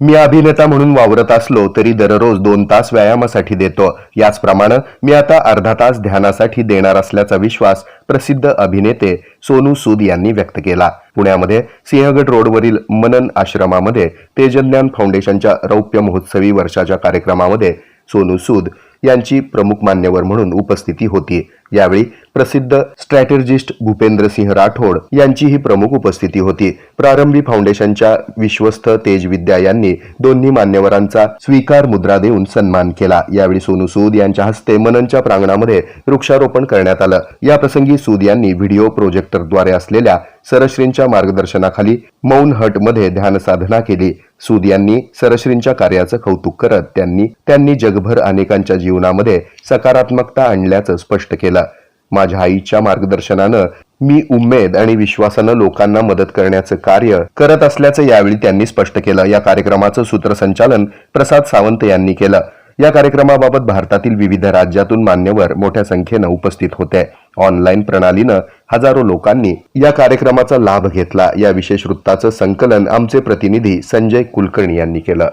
मी अभिनेता म्हणून वावरत असलो तरी दररोज दोन तास व्यायामासाठी देतो. याचप्रमाणे मी आता अर्धा तास ध्यानासाठी देणार असल्याचा विश्वास प्रसिद्ध अभिनेते सोनू सूद यांनी व्यक्त केला. पुण्यामध्ये सिंहगड रोडवरील मनन आश्रमामध्ये तेजज्ञान फाउंडेशनच्या रौप्य महोत्सवी वर्षाच्या कार्यक्रमामध्ये सोनू सूद यांची प्रमुख मान्यवर म्हणून उपस्थिती होती. यावेळी प्रसिद्ध स्ट्रॅटेजिस्ट भूपेंद्र सिंह राठोड यांचीही प्रमुख उपस्थिती होती. प्रारंभी फाउंडेशनच्या विश्वस्त तेज विद्या यांनी दोन्ही मान्यवरांचा स्वीकार मुद्रा देऊन सन्मान केला. यावेळी सोनू सूद यांच्या हस्ते मननच्या प्रांगणामध्ये वृक्षारोपण करण्यात आलं. याप्रसंगी सूद यांनी व्हिडिओ प्रोजेक्टरद्वारे असलेल्या सरश्रींच्या मार्गदर्शनाखाली मौन हटमध्ये ध्यान साधना केली. सूद यांनी सरश्रींच्या कार्याचं कौतुक करत त्यांनी त्यांनी जगभर अनेकांच्या जीवनामध्ये सकारात्मकता आणल्याचं स्पष्ट केलं. माझ्या आईच्या मार्गदर्शनानं मी उमेद आणि विश्वासानं लोकांना मदत करण्याचं कार्य करत असल्याचं यावेळी त्यांनी स्पष्ट केलं. या कार्यक्रमाचं सूत्रसंचालन प्रसाद सावंत यांनी केलं. या कार्यक्रमाबाबत भारतातील विविध राज्यातून मान्यवर मोठ्या संख्येनं उपस्थित होते. ऑनलाईन प्रणालीनं हजारो लोकांनी या कार्यक्रमाचा लाभ घेतला. या विशेष वृत्ताचं संकलन आमचे प्रतिनिधी संजय कुलकर्णी यांनी केलं.